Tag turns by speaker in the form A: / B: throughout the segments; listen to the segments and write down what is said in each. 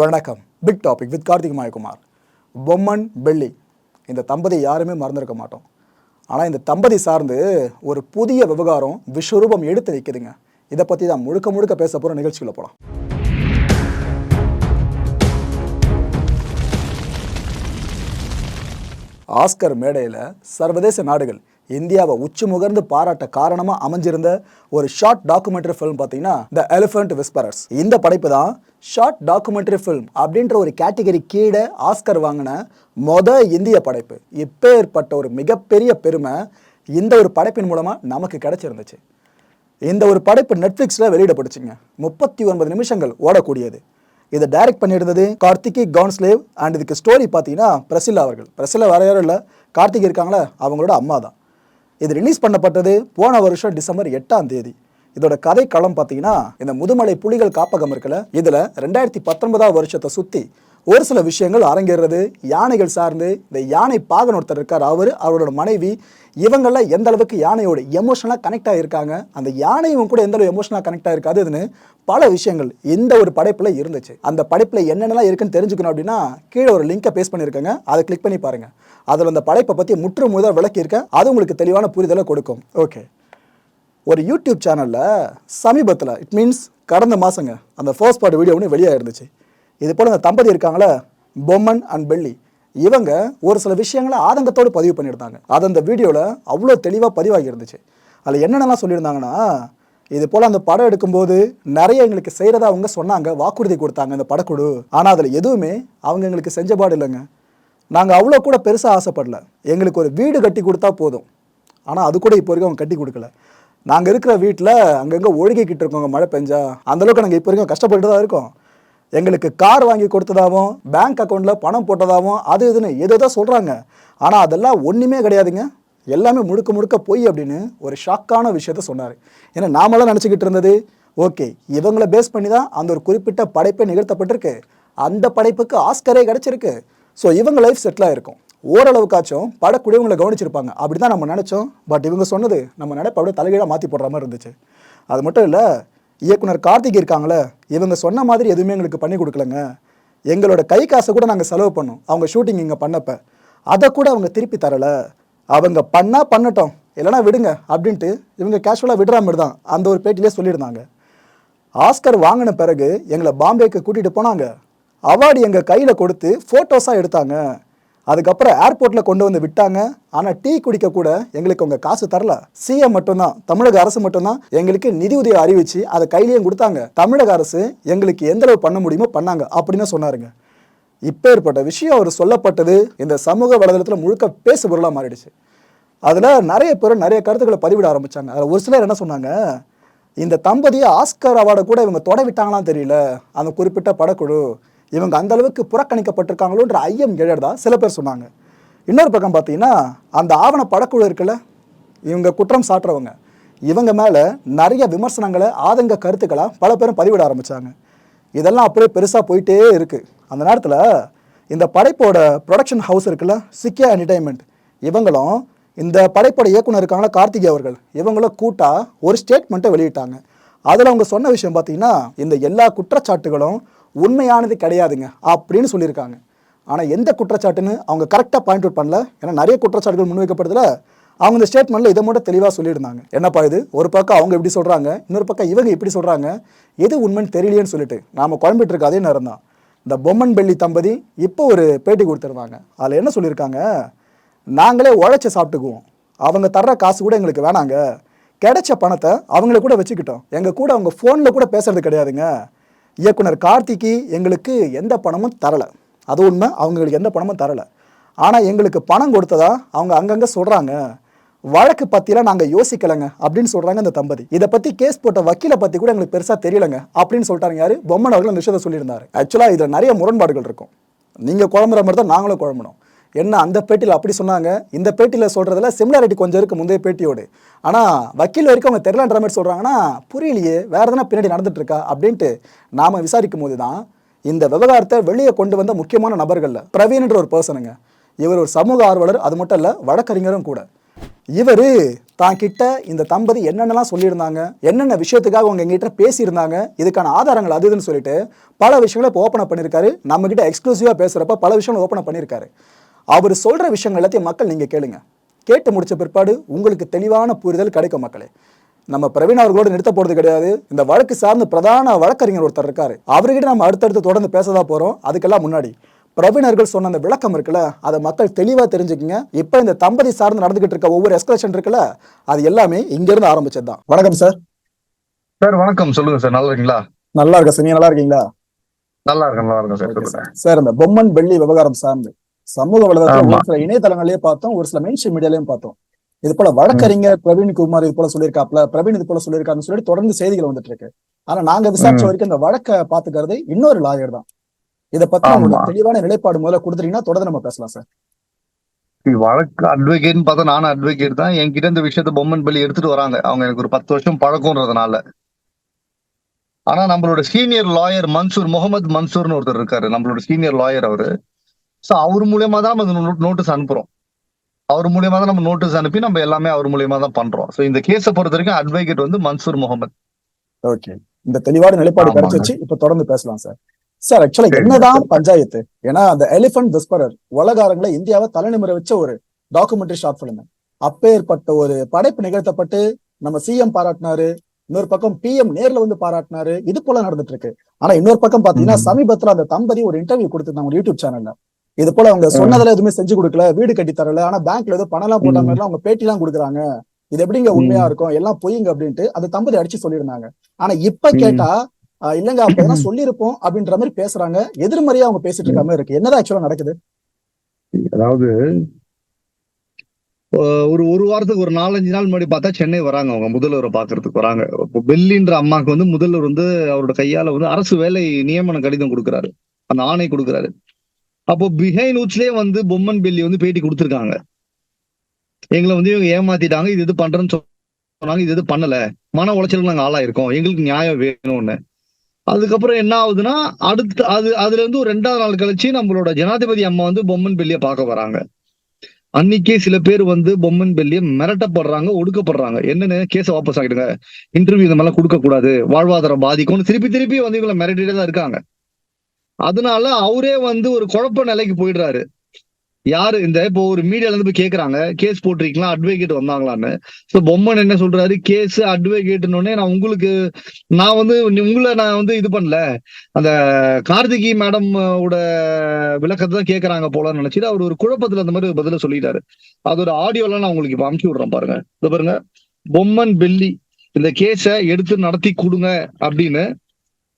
A: வணக்கம். Big topic with Karthik Mayakumar. Bomman Belli இந்த தம்பதி யாருமே மறந்துருக்க மாட்டோம். ஆனால் இந்த தம்பதி சார்ந்து ஒரு புதிய விவகாரம் விஸ்வரூபம் எடுத்து வைக்குதுங்க. இதை பற்றி தான் முழுக்க முழுக்க பேச போகிற நிகழ்ச்சியில் போகலாம் ஆஸ்கர் மேடையில் சர்வதேச நாடுகள் இந்தியாவை உச்சி முகர்ந்து பாராட்ட காரணமாக அமைஞ்சிருந்த ஒரு ஷார்ட் டாக்குமெண்ட்ரி ஃபிலிம் பார்த்தீங்கன்னா த எலிஃபண்ட் விஸ்பரர்ஸ் இந்த படைப்பு தான் ஷார்ட் டாக்குமெண்ட்ரி ஃபிலிம் அப்படின்ற ஒரு கேட்டகரி கீழே ஆஸ்கர் வாங்கின மொத இந்திய படைப்பு. இப்பேற்பட்ட ஒரு மிகப்பெரிய பெருமை இந்த ஒரு படைப்பின் மூலமாக நமக்கு கிடைச்சிருந்துச்சு. இந்த ஒரு படைப்பு நெட்ஃப்ளிக்ஸில் வெளியிடப்பட்டுச்சுங்க முப்பத்தி ஒன்பது நிமிஷங்கள் ஓடக்கூடியது. இதை டைரக்ட் பண்ணியிருந்தது கார்த்திகி கவுன்ஸ்லேவ் அண்ட் இதுக்கு ஸ்டோரி பார்த்தீங்கன்னா பிரசில்லா அவர்கள். பிரசில்லா வேற யாரும் இல்லை. கார்த்திக் இருக்காங்களே அவங்களோட அம்மா தான் இது ரிலீஸ் பண்ணப்பட்டது போன வருஷம் டிசம்பர் எட்டாம் தேதி. இதோட கதை களம் பார்த்தீங்கன்னா இந்த முதுமலை புலிகள் காப்பகம் இருக்குல்ல இதில் ரெண்டாயிரத்தி பத்தொன்பதாம் வருஷத்தை சுற்றி ஒரு சில விஷயங்கள் அரங்கேறது யானைகள் சார்ந்து இந்த யானை பாகன் ஒருத்தர் இருக்கார் அவர் அவரோட மனைவி இவங்கெல்லாம் எந்த அளவுக்கு யானையோட எமோஷனலாக கனெக்ட் ஆகியிருக்காங்க அந்த யானையும் கூட எந்த அளவு எமோஷனலாக கனெக்ட் ஆகிருக்காதுன்னு பல விஷயங்கள் இந்த ஒரு படைப்பில் இருந்துச்சு. அந்த படைப்பில் என்னென்னலாம் இருக்குன்னு தெரிஞ்சுக்கணும் அப்படின்னா கீழே ஒரு லிங்கை பேஸ் பண்ணியிருக்கேங்க. அதை கிளிக் பண்ணி பாருங்கள் அதில் அந்த படைப்பை பற்றி முற்று முதல் விளக்கியிருக்கேன். அது உங்களுக்கு தெளிவான புரிதலை கொடுக்கும். ஓகே ஒரு யூடியூப் சேனலில் சமீபத்தில் இட் மீன்ஸ் கடந்த மாதங்க அந்த ஃபர்ஸ்ட் பார்ட் வீடியோ ஒன்று வெளியாக இருந்துச்சு இது போல் அந்த தம்பதி இருக்காங்களே பொம்மன் அண்ட் பெல்லி. இவங்க ஒரு சில விஷயங்களை ஆதங்கத்தோடு பதிவு பண்ணியிருந்தாங்க. அது அந்த வீடியோவில் அவ்வளோ தெளிவாக பதிவாகி இருந்துச்சு. அதில் என்னென்னலாம் சொல்லியிருந்தாங்கன்னா இது போல் அந்த படம் எடுக்கும்போது நிறைய எங்களுக்கு செய்கிறதா அவங்க சொன்னாங்க வாக்குறுதி கொடுத்தாங்க இந்த படக்குழு. ஆனால் அதில் எதுவுமே அவங்க எங்களுக்கு செஞ்சபாடு இல்லைங்க. நாங்கள் அவ்வளோ கூட பெருசாக ஆசைப்படல. எங்களுக்கு ஒரு வீடு கட்டி கொடுத்தா போதும். ஆனால் அது கூட இப்போ வரைக்கும் அவங்க கட்டி கொடுக்கல. நாங்கள் இருக்கிற வீட்டில் அங்கங்கே ஒழுகிக்கிட்டு இருக்கோங்க மழை பெஞ்சா. அந்தளவுக்கு நாங்கள் இப்போ வரைக்கும் கஷ்டப்பட்டு தான் இருக்கோம். எங்களுக்கு கார் வாங்கி கொடுத்ததாகவும் பேங்க் அக்கௌண்ட்டில் பணம் போட்டதாகவும் அது இதுன்னு ஏதோ தான் சொல்கிறாங்க ஆனால் அதெல்லாம் ஒன்றுமே கிடையாதுங்க. எல்லாமே முழுக்க முழுக்க பொய் அப்படின்னு ஒரு ஷாக்கான விஷயத்த சொன்னார். ஏன்னா நாமெல்லாம் நினச்சிக்கிட்டு இருந்தது ஓகே இவங்கள பேஸ் பண்ணி தான் அந்த ஒரு குறிப்பிட்ட படைப்பை நிகழ்த்தப்பட்டிருக்கு. அந்த படைப்புக்கு ஆஸ்கரே கிடச்சிருக்கு. ஸோ இவங்க லைஃப் செட்டில் ஆகிருக்கும் ஓரளவுக்காச்சும் படக்கூடியவங்களை கவனிச்சிருப்பாங்க. அப்படி தான் நம்ம நினச்சோம். பட் இவங்க சொன்னது நம்ம நினைப்ப அப்படியே தலைகீழாக மாற்றி போடுற மாதிரி இருந்துச்சு. அது மட்டும் இல்லை இயக்குனர் கார்த்திக் இருக்காங்களே இவங்க சொன்ன மாதிரி எதுவுமே எங்களுக்கு பண்ணி கொடுக்கலங்க. எங்களோட கை காசை கூட நாங்கள் செலவு பண்ணோம். அவங்க ஷூட்டிங் இங்கே பண்ணப்போ. அதை கூட அவங்க திருப்பி தரலை. அவங்க பண்ணால் பண்ணட்டும். இல்லைனா விடுங்க அப்படின்ட்டு இவங்க கேஷுவலாக விடுற மாதிரி தான் அந்த ஒரு பேட்டிலே சொல்லியிருந்தாங்க. ஆஸ்கர் வாங்கின பிறகு எங்களை பாம்பேக்கு கூட்டிகிட்டு போனாங்க. அவார்டு எங்கள் கையில் கொடுத்து ஃபோட்டோஸாக எடுத்தாங்க. அதுக்கப்புறம் ஏர்போர்ட்டில் கொண்டு வந்து விட்டாங்க. ஆனால் டீ குடிக்க கூட எங்களுக்கு அவங்க காசு தரல. சிஎம் மட்டும்தான். தமிழக அரசு மட்டும்தான் எங்களுக்கு நிதி உதவி அறிவிச்சு அதை கையிலையும் கொடுத்தாங்க. தமிழக அரசு எங்களுக்கு எந்த அளவு பண்ண முடியுமோ பண்ணாங்க அப்படின்னு சொன்னாருங்க. இப்போ ஏற்பட்ட விஷயம் அவர் சொல்லப்பட்டது இந்த சமூக வலைதளத்தில் முழுக்க பேசு பொருளாக மாறிடுச்சு. அதில் நிறைய பேர் நிறைய கருத்துக்களை பதிவிட ஆரம்பித்தாங்க அதில் ஒரு சிலர் என்ன சொன்னாங்க? இந்த தம்பதியை ஆஸ்கர் அவார்டை கூட இவங்க தொட விட்டாங்களாம் தெரியல. அந்த குறிப்பிட்ட படக்குழு இவங்க அந்த அளவுக்கு புறக்கணிக்கப்பட்டிருக்காங்களோன்ற ஐயம் எழறதா சில பேர் சொன்னாங்க. இன்னொரு பக்கம் பார்த்தீங்கன்னா அந்த ஆவண படக்குழு இருக்குல்ல இவங்க குற்றம் சாட்டுறவங்க. இவங்க மேலே நிறைய விமர்சனங்களை ஆதங்க கருத்துக்களாக பல பேரும் பதிவிட ஆரம்பித்தாங்க இதெல்லாம் அப்படியே பெருசாக போயிட்டே இருக்குது அந்த நேரத்தில் இந்த படைப்போட ப்ரொடக்ஷன் ஹவுஸ் இருக்குல்ல சிக்கியா என்டர்டைன்மெண்ட் இவங்களும் இந்த படைப்போட இயக்குனர் இருக்காங்களா கார்த்திகே அவர்கள் இவங்களும் கூட்டாக ஒரு ஸ்டேட்மெண்ட்டை வெளியிட்டாங்க. அதில் அவங்க சொன்ன விஷயம் பார்த்தீங்கன்னா இந்த எல்லா குற்றச்சாட்டுகளும் உண்மையானது கிடையாதுங்க அப்படின்னு சொல்லியிருக்காங்க. ஆனால் எந்த குற்றச்சாட்டுன்னு அவங்க கரெக்டாக பாயிண்ட் அவுட் பண்ணல. ஏன்னா நிறைய குற்றச்சாட்டுகள் முன்வைக்கப்படுதுல அவங்க இந்த ஸ்டேட்மெண்ட்டில் இதை மட்டும் தெளிவாக சொல்லியிருந்தாங்க. என்னப்பா இது? ஒரு பக்கம் அவங்க இப்படி சொல்கிறாங்க இன்னொரு பக்கம் இவங்க இப்படி சொல்கிறாங்க எது உண்மைன்னு தெரியலையேன்னு சொல்லிட்டு நாம் குழம்பிட்டு இருக்க அதே நேரம் தான் இந்த பொம்மன் பெள்ளி தம்பதி இப்போ ஒரு பேட்டி கொடுத்துருந்தாங்க. அதில் என்ன சொல்லியிருக்காங்க? நாங்களே உழைச்சி சாப்பிட்டுக்குவோம். அவங்க தர்ற காசு கூட எங்களுக்கு வேணாங்க. கிடைச்ச பணத்தை அவங்கள கூட வச்சுக்கிட்டோம். எங்கள் கூட அவங்க ஃபோனில் கூட பேசுறது கிடையாதுங்க. இயக்குனர் கார்த்திக்கு எங்களுக்கு எந்த பணமும் தரலை. அது உண்மை அவங்களுக்கு எந்த பணமும் தரலை. ஆனால் எங்களுக்கு பணம் கொடுத்ததா அவங்க அங்கங்கே சொல்கிறாங்க வழக்கு பற்றிலாம் நாங்கள் யோசிக்கலைங்க அப்படின்னு சொல்கிறாங்க இந்த தம்பதி. இதை பற்றி கேஸ் போட்ட வக்கீலை பற்றி கூட எங்களுக்கு பெருசாக தெரியலங்க அப்படின்னு சொல்லிட்டாங்க யார்? பொம்மன் அவர்கள் அந்த விஷயத்தை சொல்லியிருந்தாரு. ஆக்சுவலாக இதில் நிறைய முரண்பாடுகள் இருக்கும். நீங்கள் குழம்புற மாதிரி தான் நாங்களும் குழம்பணும் என்ன அந்த பேட்டியில் அப்படி சொன்னாங்க. இந்த பேட்டியில் சொல்கிறதுல சிமிலாரிட்டி கொஞ்சம் இருக்குது முந்தைய பேட்டியோடு. ஆனால் வக்கீல் வரைக்கும் அவங்க தெரிலன்ற மாதிரி சொல்கிறாங்கன்னா புரியலையே வேறு எதனா பின்னாடி நடந்துட்டு இருக்கா அப்படின்ட்டு நாம் விசாரிக்கும் போது தான் இந்த விவகாரத்தை வெளியே கொண்டு வந்த முக்கியமான நபர்களில் பிரவீன்ன்ற ஒரு பர்சனுங்க இவர் ஒரு சமூக ஆர்வலர் அது மட்டும் இல்லை வழக்கறிஞரும் கூட. இவர் தான் கிட்ட இந்த தம்பதி என்னென்னலாம் சொல்லியிருந்தாங்க என்னென்ன விஷயத்துக்காக அவங்க எங்கிட்ட பேசியிருந்தாங்க இதுக்கான ஆதாரங்கள் அது இதுன்னு சொல்லிட்டு பல விஷயங்களை இப்போ ஓப்பன் பண்ணியிருக்காரு. நம்மக்கிட்ட எக்ஸ்க்ளூசிவாக பேசுகிறப்ப பல விஷயங்களை ஓப்பன் பண்ணியிருக்காரு. அவர் சொல்கிற விஷயங்கள் எல்லாத்தையும் மக்கள் நீங்கள் கேளுங்க. கேட்டு முடிச்ச பிற்பாடு உங்களுக்கு தெளிவான புரிதல் கிடைக்கும் மக்களே. நம்ம பிரவீன் அவர்களோடு நிறுத்த போறது கிடையாது. இந்த வழக்கு சார்ந்த பிரதான வழக்கறிஞர் ஒருத்தர் இருக்காரு. அவர்கிட்ட நம்ம அடுத்தடுத்து தொடர்ந்து பேசதான் போறோம். அதுக்கெல்லாம் முன்னாடி பிரவீனர்கள் சொன்ன அந்த விளக்கம் இருக்குல்ல அதை மக்கள் தெளிவா தெரிஞ்சுக்கங்க. இப்போ இந்த தம்பதி சார்ந்து நடந்துகிட்டு இருக்க ஒவ்வொரு எஸ்கலேஷன் இருக்குல்ல அது எல்லாமே இங்க இருந்து ஆரம்பிச்சது தான் வணக்கம் சார்.
B: சார் வணக்கம். சொல்லுங்க சார் நல்லா இருக்கீங்களா?
A: நல்லா இருக்க சார். நீங்க நல்லா இருக்கீங்களா?
B: நல்லா இருக்கேன் நல்லா இருக்கேன் சார்.
A: சார் இந்த பொம்மன் வெள்ளி விவகாரம் சார்ந்து சமூக வலைதளத்தில். ஒரு சில இணையதளங்களையே பார்த்தோம் ஒரு சில மெயின்ஸ்ட்ரீம் மீடியாலையும் பார்த்தோம். இது போல வழக்கறிஞர் பிரவீன் குமார் இது போல சொல்லியிருக்காப்ல பிரவீன் இது போல சொல்லியிருக்காருன்னு சொல்லி தொடர்ந்து செய்திகள் வந்துட்டு இருக்கு ஆனா நாங்க விசாரிச்ச. வரைக்கும் இந்த வழக்கை பாத்துக்கிறது இன்னொரு லாயர் தான். இத பத்தி
B: ஆமா.
A: உங்களுக்கு தெளிவான நிலைப்பாடு முதல்ல கொடுத்துட்டீங்கன்னா தொடர்ந்து நம்ம பேசலாம் சார்
B: வழக்கு அட்வொகேட்னு பார்த்தா நானும் அட்வொகேட் தான். என்கிட்ட இந்த விஷயத்த பொம்மன் பள்ளி எடுத்துட்டு வராங்க. அவங்க எனக்கு ஒரு பத்து வருஷம் பழக்கம்ன்றதுனால. ஆனா நம்மளோட சீனியர் லாயர் மன்சூர் முகமது மன்சூர்னு ஒருத்தர் இருக்காரு. நம்மளோட சீனியர் லாயர் அவரு. சோ அவர் மூலியமா தான் நம்ம நோட்டீஸ் அனுப்புறோம். அவர் மூலியமா தான் நம்ம நோட்டீஸ் அனுப்பி நம்ம எல்லாமே அவர் மூலியமா தான் பண்றோம். சோ இந்த கேஸை பொறுத்த வரைக்கும் அட்வொகேட் வந்து மன்சூர் முகமது.
A: ஓகே இந்த தெளிவான நிலைப்பாடு. கிடைச்சிச்சு. இப்ப தொடர்ந்து பேசலாம் சார் சார். ஆக்சுவலா. என்னதான் பஞ்சாயத்து ஏன்னா அந்த எலிபென்ட் விஸ்பரர் உலகாரங்களை இந்தியாவை தலைநிமிர வச்ச ஒரு டாக்குமெண்ட்ரி ஷார்ட் பிலிம் அப்பேற்பட்ட ஒரு படைப்பு நிகழ்த்தப்பட்டு நம்ம சிஎம் பாராட்டினாரு இன்னொரு பக்கம் பிஎம் நேர்ல வந்து பாராட்டினாரு இது போல நடந்துட்டு இருக்கு. ஆனா இன்னொரு பக்கம் பாத்தீங்கன்னா. சமீபத்துல அந்த தம்பதி ஒரு இன்டர்வியூ கொடுத்திருந்தாங்க ஒரு யூடியூப் சேனல்ல இது போல அவங்க சொன்னதுல எதுவுமே செஞ்சு கொடுக்கல. வீடு கட்டி தரல. ஆனா பேங்க்ல ஏதோ பணம் எல்லாம் போட்ட. மாதிரி அவங்க பேட்டி எல்லாம் கொடுக்குறாங்க. இது எப்படிங்க உண்மையா. இருக்கும்? எல்லாம் பொய்ங்க அப்படின்ட்டு அந்த தம்பதி அடிச்சு சொல்லியிருந்தாங்க. ஆனா இப்ப. கேட்டா இல்லங்க அப்பதான் சொல்லியிருப்போம் அப்படின்ற மாதிரி பேசுறாங்க. எதிர்மறையா அவங்க பேசிட்டு இருக்க மாதிரி இருக்கு. என்னதான் ஆக்சுவலா நடக்குது?
B: அதாவது ஒரு ஒரு வாரத்துக்கு ஒரு நாலஞ்சு நாள் முன்னாடி பார்த்தா சென்னை வராங்க அவங்க முதல்வரை பாக்குறதுக்கு வராங்க. பெல்லின்ற அம்மாக்கு வந்து முதல்வர் வந்து அவரோட கையால வந்து அரசு வேலை நியமன கடிதம் கொடுக்குறாரு. அந்த ஆணை கொடுக்குறாரு. அப்போ பிஹைண்ட் நூட்ஸ்லயே வந்து பொம்மன் பெல்லி வந்து பேட்டி கொடுத்துருக்காங்க. எங்களை வந்து இவங்க ஏமாத்திட்டாங்க இது இது பண்றேன்னு சொன்னாங்க இது இது பண்ணல. மன உளைச்சலுக்கு நாங்க ஆளாயிருக்கோம். எங்களுக்கு நியாயம் வேணும்னு. அதுக்கப்புறம் என்ன ஆகுதுன்னா அடுத்து அது அதுல இருந்து ஒரு ரெண்டாவது நாள் கழிச்சு நம்மளோட ஜனாதிபதி அம்மா வந்து பொம்மன் பெல்லிய பார்க்க வராங்க. அன்னைக்கே சில பேர் வந்து பொம்மன் பெல்லிய மிரட்டப்படுறாங்க ஒடுக்கப்படுறாங்க. என்னன்னு கேஸ வாபஸ் ஆகிடுங்க இன்டர்வியூ இந்த மாதிரிலாம் கொடுக்க கூடாது வாழ்வாதாரம் பாதிக்கும்னு திருப்பி திருப்பி வந்து இவங்களை மிரட்டிட்டே தான் இருக்காங்க. அதனால அவரே வந்து ஒரு குழப்ப நிலைக்கு போயிடுறாரு. யாரு? இந்த இப்போ ஒரு மீடியால இருந்து போய் கேக்குறாங்க. கேஸ் போட்டிருக்கீங்களா? அட்வொகேட் வந்தாங்களான்னு. சோ பொம்மன் என்ன சொல்றாரு? கேஸ் அட்வொகேட்னு நான் உங்களுக்கு நான் வந்து நீ- உங்களை நான் வந்து இது பண்ணல. அந்த கார்த்திகி மேடம் ஓட விளக்கத்தை தான் கேக்குறாங்க போலன்னு நினைச்சிட்டு அவர் ஒரு குழப்பத்துல அந்த மாதிரி பதில சொல்லிட்டாரு. அது ஒரு நான் உங்களுக்கு இப்ப அமுச்சு விடுறேன் பாருங்க. இது பாருங்க. பொம்மன் பெல்லி இந்த கேஸ எடுத்து நடத்தி கொடுங்க அப்படின்னு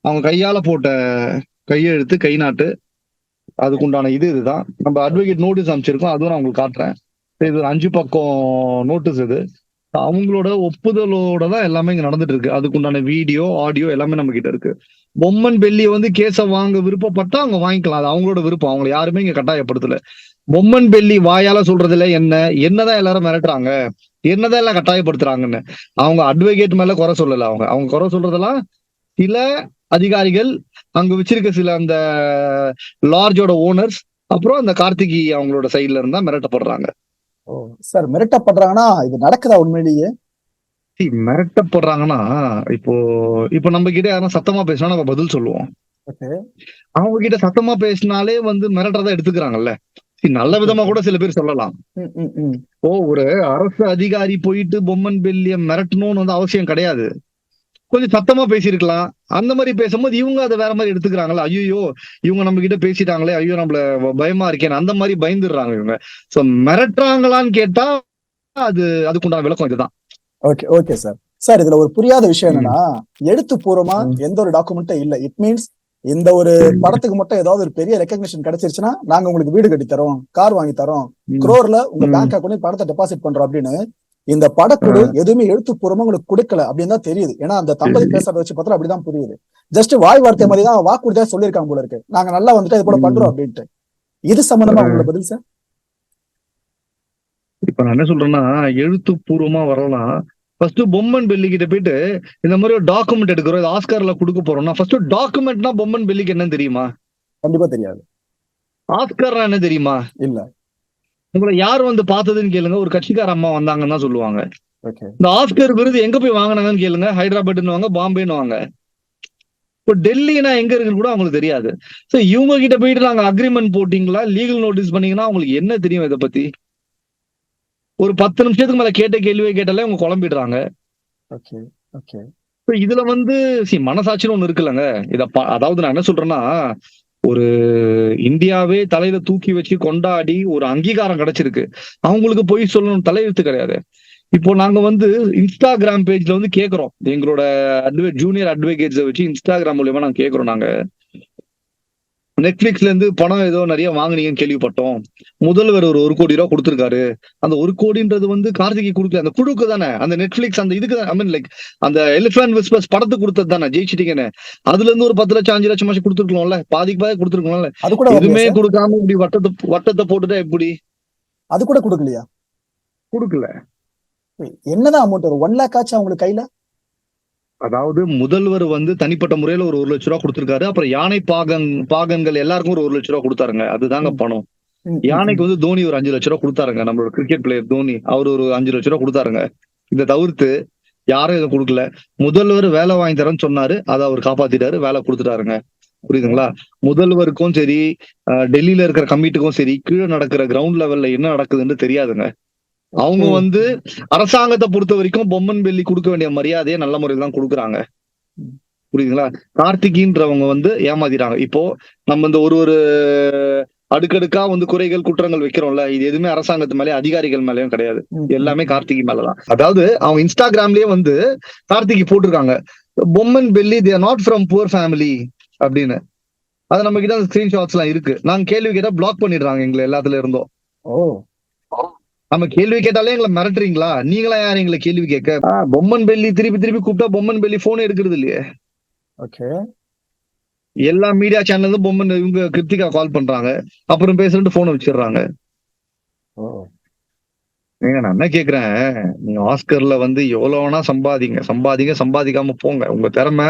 B: அவங்க கையால போட்ட கையெழுத்து கை நாட்டு அதுக்குண்டான இது இதுதான். நம்ம அட்வொகேட் நோட்டீஸ் அமைச்சிருக்கோம் அதுவும் நான் உங்களுக்கு காட்டுறேன். இது ஒரு அஞ்சு பக்கம் நோட்டீஸ் இது. அவங்களோட ஒப்புதலோட தான் எல்லாமே இங்க நடந்துட்டு இருக்கு. அதுக்குண்டான வீடியோ ஆடியோ எல்லாமே நம்ம கிட்ட இருக்கு. பொம்மன் பெல்லி வந்து கேஸ வாங்க விருப்பப்பட்டா அவங்க வாங்கிக்கலாம். அது அவங்களோட விருப்பம். அவங்க யாருமே இங்க கட்டாயப்படுத்தல. பொம்மன் பெல்லி வாயால சொல்றதுல என்ன? என்னதான் எல்லாரும் மிரட்டுறாங்க? என்னதான் எல்லாம் கட்டாயப்படுத்துறாங்கன்னு? அவங்க அட்வொகேட் மேல குறை சொல்லல அவங்க. அவங்க குறை சொல்றதெல்லாம் சில அதிகாரிகள் அங்க வச்சிருக்க சில அந்த லார்ஜோட ஓனர்ஸ் அப்புறம் அந்த கார்த்திகி அவங்களோட சைடுல இருந்தா மிரட்டப்படுறாங்க.
A: சார் மிரட்டப்படுறாங்கன்னா இது நடக்குதா உண்மையிலேயே?
B: மிரட்டப்படுறாங்கன்னா இப்போ இப்போ நம்ம கிட்ட யாரும் சத்தமா பேசினா நம்ம பதில் சொல்லுவோம். அவங்க கிட்ட சத்தமா பேசினாலே வந்து மிரட்டுறதா எடுத்துக்கிறாங்கல்ல. நல்ல விதமா கூட சில பேர் சொல்லலாம். ஓ ஒரு அரசு அதிகாரி போயிட்டு பொம்மன் பெல்லிய மிரட்டணும்னு வந்து அவசியம் கிடையாது. கொஞ்சம் சத்தமா பேசியிருக்கலாம். அந்த மாதிரி பேசும்போது இவங்க அதை வேற மாதிரி எடுத்துக்கிறாங்களா. ஐயோ இவங்க நம்ம கிட்ட பேசிட்டாங்களே. ஐயோ நம்மள பயமா இருக்கேன் அந்த மாதிரி பயந்துடுறாங்க இவங்க. சோ மிரட்டுறாங்களான்னு கேட்டா அது அதுக்குண்டான விளக்கம் இதுதான்.
A: ஓகே ஓகே சார் சார் இதுல ஒரு புரியாத விஷயம் என்னன்னா எழுத்துப்பூர்வமா
B: ம்.
A: எந்த ஒரு டாக்குமெண்ட்டும் இல்ல. இட் மீன்ஸ் இந்த ஒரு படத்துக்கு மட்டும் ஏதாவது ஒரு பெரிய ரெக்கக்னிஷன் கிடைச்சிருச்சுன்னா நாங்க உங்களுக்கு வீடு கட்டி தரோம் கார் வாங்கி தரோம் குரோர்ல உங்க. பேங்க் அக்கௌண்ட் பணத்தை டெபாசிட் பண்றோம் அப்படின்னு இந்த படக்குழு எதுவுமே எழுத்துப்பூர்வமா உங்களுக்கு கொடுக்கல அப்படின்னு தான் தெரியுது. ஏன்னா அந்த தம்பதி. பேசுறத வச்சு பார்த்தா அப்படிதான் புரியுது. ஜஸ்ட் வாய் வார்த்தை மாதிரி தான் வாக்குறுதியா சொல்லியிருக்காங்க போல இருக்கு. நாங்க நல்லா வந்துட்டு இது போல. பண்றோம் அப்படின்ட்டு. இது சம்பந்தமா உங்களோட பதில் சார்
B: இப்ப நான் என்ன சொல்றேன்னா எழுத்துப்பூர்வமா வரலாம் ஃபர்ஸ்ட் பொம்மன் பெல்லி கிட்ட போயிட்டு இந்த மாதிரி ஒரு டாக்குமெண்ட் எடுக்கிறோம். இது ஆஸ்கார்ல கொடுக்க போறோம்னா ஃபர்ஸ்ட் டாக்குமெண்ட்னா பொம்மன் பெல்லிக்கு என்னன்னு தெரியுமா?
A: கண்டிப்பா தெரியாது.
B: ஆஸ்கார்னா என்ன தெரியுமா?
A: இல்ல.
B: உங்களை யார் வந்து பார்த்ததுன்னு கேளுங்க. ஒரு கட்சிக்கார அம்மா வந்தாங்கன்னு தான் சொல்லுவாங்க. இந்த ஆஸ்கர் விருது எங்க போய் வாங்கினாங்கன்னு கேளுங்க. ஹைதராபாத்னு வாங்க பாம்பேன்னு வாங்க இப்போ டெல்லினா எங்க இருக்குன்னு கூட அவங்களுக்கு தெரியாது. சோ இவங்க கிட்ட போயிட்டு நாங்க அக்ரிமெண்ட் போட்டீங்களா? லீகல் நோட்டீஸ் பண்ணீங்கன்னா அவங்களுக்கு என்ன தெரியும் இதை பத்தி? ஒரு பத்து நிமிஷத்துக்கு மேல கேட்ட கேள்வியை கேட்டாலே அவங்க குழம்பிடுறாங்க. இதுல வந்து சி மனசாட்சின்னு ஒண்ணு இருக்குல்லங்க. இத அதாவது நான் என்ன சொல்றேன்னா ஒரு இந்தியாவே தலையில தூக்கி வச்சு கொண்டாடி ஒரு அங்கீகாரம் கிடைச்சிருக்கு. அவங்களுக்கு போய் சொல்லணும் தலையெழுத்து கிடையாது. இப்போ நாங்க வந்து இன்ஸ்டாகிராம் பேஜ்ல வந்து கேக்குறோம். எங்களோட அட்வை ஜூனியர் அட்வொகேட்ஸை வச்சு இன்ஸ்டாகிராம் மூலியமா நாங்க கேக்குறோம் நாங்க. நெட்ஃபிளிக்ஸ்ல இருந்து பணம் ஏதோ நிறைய வாங்குனீங்கன்னு கேள்விப்பட்டோம். முதல்வர் ஒரு ஒரு கோடி ரூபா கொடுத்திருக்காரு. அந்த ஒரு கோடின்றது வந்து கார்த்திகை கொடுக்கல. அந்த குழுக்கு தானே. அந்த நெட்ஃபிளிக்ஸ் அந்த இதுக்கு ஐ மீன் லைக் அந்த எலிஃபண்ட் விஸ்பஸ் படத்துக்கு கொடுத்தது தானே ஜெயிச்சிட்டீங்கன்னு. அதுல இருந்து ஒரு பத்து லட்சம் அஞ்சு லட்சம் மாசம் கொடுத்துருக்கலாம்ல. பாதிக்கு பாதி கொடுத்துருக்கலாம்ல.
A: அது கூட வரலையா
B: எதுவுமே? கொடுக்காம இப்படி வட்டத்தை வட்டத்தை போட்டுட்டா எப்படி?
A: அது கூட கொடுக்கலையா?
B: கொடுக்கல.
A: என்னதான் அமௌண்ட் வரும்? ஒன் லேக் ஆச்சு அவங்களுக்கு கையில?
B: அதாவது முதல்வர் வந்து தனிப்பட்ட முறையில ஒரு ஒரு லட்ச ரூபா கொடுத்திருக்காரு. அப்புறம் யானை பாகன் பாகன்கள் எல்லாருக்கும் ஒரு ஒரு லட்ச ரூபா கொடுத்தாருங்க. அதுதாங்க. பணம். யானைக்கு வந்து தோனி ஒரு அஞ்சு லட்ச ரூபா கொடுத்தாருங்க. நம்மளோட கிரிக்கெட் பிளேயர் தோனி அவர் ஒரு அஞ்சு லட்ச ரூபா கொடுத்தாருங்க. இதை தவிர்த்து யாரும் இதை கொடுக்கல. முதல்வர் வேலை வாங்கி தரேன்னு சொன்னாரு. அதை அவர் காப்பாத்திட்டாரு. வேலை கொடுத்துட்டாருங்க. புரியுதுங்களா? முதல்வருக்கும் சரி டெல்லியில இருக்கிற கமிட்டிக்கும் சரி கீழே நடக்கிற கிரவுண்ட் லெவல்ல என்ன நடக்குதுன்னு தெரியாதுங்க. அவங்க. வந்து அரசாங்கத்தை பொறுத்த வரைக்கும் பொம்மன் வெள்ளி கொடுக்க வேண்டிய மரியாதையை நல்ல முறையில் தான் கொடுக்குறாங்க. புரியுதுங்களா? கார்த்திகின்றவங்க வந்து ஏமாத்திட்டாங்க. இப்போ நம்ம இந்த ஒரு ஒரு அடுக்கடுக்கா வந்து குறைகள் குற்றங்கள் வைக்கிறோம்ல இது எதுவுமே அரசாங்கத்து மேலே அதிகாரிகள் மேலயும் கிடையாது. எல்லாமே கார்த்திகை மேலதான். அதாவது அவங்க இன்ஸ்டாகிராம்லயே வந்து கார்த்திகை போட்டிருக்காங்க. Bomman Belli they're not from poor family அப்படின்னு. அது நம்ம கிட்ட ஸ்கிரீன்ஷாட்ஸ் எல்லாம் இருக்கு. நாங்க கேள்வி கேட்டா பிளாக் பண்ணிடுறாங்க எங்களை எல்லாத்துல இருந்தோம்
A: ஓ.
B: நம்ம கேள்வி கேட்டாலே எங்களை மிரட்டுறீங்களா? நீங்களா யார் எங்களை கேள்வி கேட்க? பொம்மன் பெல்லி திருப்பி திருப்பி கூப்பிட்டா பொம்மன் பெல்லி போன் எடுக்கிறது இல்லையே.
A: ஓகே.
B: எல்லா மீடியா சேனல்ல பொம்மன் இவங்க கிருத்திகா கால் பண்றாங்க. அப்புறம் பேசுறேன்ட்டு போனை வச்சிடுறாங்க. ஏங்க நான் என்ன கேக்குறேன் நீங்க ஆஸ்கர்ல வந்து எவ்வளவு வேணா சம்பாதிங்க. சம்பாதிங்க சம்பாதிக்காம போங்க. உங்க திறமை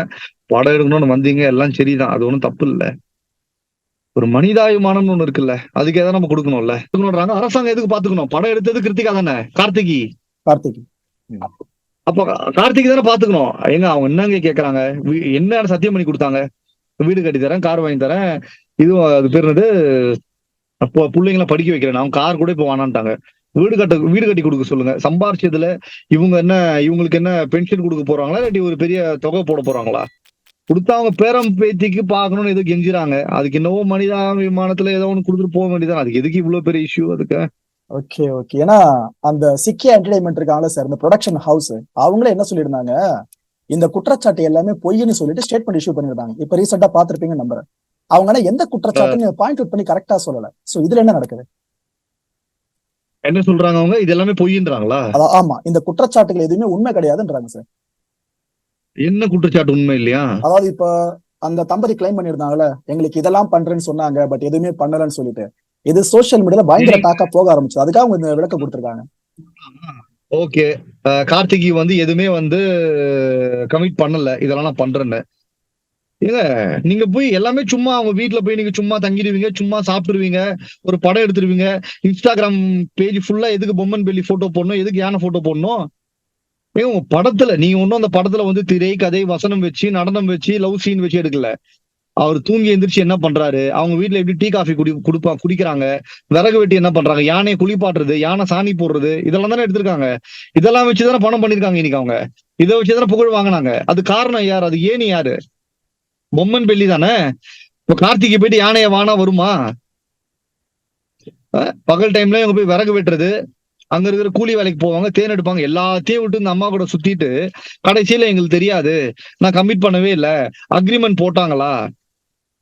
B: படம் எடுக்கணும்னு வந்தீங்க எல்லாம் சரிதான். அது ஒண்ணும் தப்பு இல்ல. ஒரு மனிதாபிமானம்னு ஒண்ணு இருக்குல்ல அதுக்கு எதாவது நம்ம கொடுக்கணும்ல. கொடுக்கணும்ன்றாங்க. அரசாங்கம் எதுக்கு பாத்துக்கணும்? படம் எடுத்தது கிருத்திகா தானே? கார்த்திகி.
A: கார்த்திக்.
B: அப்போ கார்த்திக் தானே பாத்துக்கணும். ஏங்க அவங்க என்னங்க கேக்குறாங்க? என்ன சத்தியம் பண்ணி கொடுத்தாங்க? வீடு கட்டி தரேன் கார் வாங்கி தரேன். இதுவும் அது பேர் என்னது? அப்போ பிள்ளைங்களை படிக்க வைக்கிறேன். அவங்க கார் கூட இப்போ வேணான்ட்டாங்க வீடு கட்ட வீடு கட்டி கொடுக்க சொல்லுங்க. சம்பாரிச்சதுல இவங்க என்ன இவங்களுக்கு என்ன பென்ஷன் கொடுக்க போறாங்களா? இல்லாட்டி ஒரு பெரிய தொகை போட போறாங்களா? கொடுத்தா அவங்க பேரம் பேத்திக்கு பார்க்கணும்னு ஏதோ கெஞ்சுறாங்க. அதுக்கு என்னவோ மனிதாபிமானத்துல ஏதோ ஒண்ணு கொடுத்துட்டு போக வேண்டியதான் அதுக்கு எதுக்கு இவ்வளவு பெரிய இஷ்யூ அதுக்கு?
A: ஓகே ஓகே ஏன்னா அந்த சிக்கிய என்டர்டைன்மெண்ட் இருக்காங்களா சார் இந்த ப்ரொடக்ஷன் ஹவுஸ் அவங்களே என்ன சொல்லியிருந்தாங்க? இந்த குற்றச்சாட்டு எல்லாமே பொய்ன்னு சொல்லிட்டு ஸ்டேட்மெண்ட் இஷ்யூ பண்ணிருந்தாங்க இப்ப ரீசெண்டா பாத்திருப்பீங்க நம்புறேன். அவங்க எந்த குற்றச்சாட்டுன்னு பாயிண்ட் அவுட் பண்ணி கரெக்டா சொல்லல. சோ இதுல என்ன நடக்குது?
B: என்ன சொல்றாங்க அவங்க? இது எல்லாமே பொய்ன்றாங்களா?
A: ஆமா. இந்த குற்றச்சாட்டுகள் எதுவுமே உண்மை கிடையாதுன்றாங்க சார்
B: என்ன குற்றச்சாட்டு உண்மை இல்லையா?
A: அதாவது இப்ப அந்த தம்பதி கிளைம் பண்ணிருந்தாங்கல்ல எங்களுக்கு இதெல்லாம் பண்றேன்னு சொன்னாங்க பட் எதுவுமே பண்ணலன்னு சொல்லிட்டு. இது சோஷியல் மீடியால பயங்கர டாக்கா போக ஆரம்பிச்சு அதுக்காக அவங்க இந்த விளக்கம் கொடுத்திருக்காங்க.
B: ஓகே கார்த்திகி வந்து எதுவுமே வந்து கமிட் பண்ணல. இதெல்லாம் நான் பண்றேன்னு ஏங்க நீங்க போய் எல்லாமே சும்மா அவங்க வீட்ல போய் நீங்க சும்மா தங்கிடுவீங்க சும்மா சாப்பிடுவீங்க ஒரு படம் எடுத்துருவீங்க இன்ஸ்டாகிராம் பேஜ் ஃபுல்லா எதுக்கு பொம்மன் பெல்லி போட்டோ போடணும் எதுக்கு யானை போட்டோ போடணும்? உங்க படத்துல நீங்க ஒன்னும் அந்த படத்துல வந்து திரை கதை வசனம் வச்சு நடனம் வச்சு லவ் சீன் வச்சு எடுக்கல. அவர் தூங்கி எந்திரிச்சு என்ன பண்றாரு? அவங்க வீட்டுல எப்படி டீ காஃபி குடி குடுப்பா குடிக்கிறாங்க? விறகு வெட்டி என்ன பண்றாங்க? யானையை குளிப்பாட்டுறது? யானை சாணி போடுறது? இதெல்லாம் தானே எடுத்திருக்காங்க. இதெல்லாம் வச்சுதானே பணம் பண்ணிருக்காங்க இன்னைக்கு அவங்க. இதை வச்சுதானே புகழ் வாங்கினாங்க. அது காரணம் யார்? அது ஏனி யாரு? பொம்மன் பெல்லி தானே? இப்ப கார்த்திகை போயிட்டு யானையை வானா வருமா? பகல் டைம்ல இவங்க போய் விறகு வெட்டுறது. அங்க இருக்கிற கூலி வேலைக்கு போவாங்க தேன் எடுப்பாங்க. எல்லாத்தையும் விட்டு இந்த அம்மா கூட சுத்திட்டு கடைசியில எங்களுக்கு தெரியாது நான் கமிட் பண்ணவே இல்லை அக்ரிமெண்ட் போட்டாங்களா?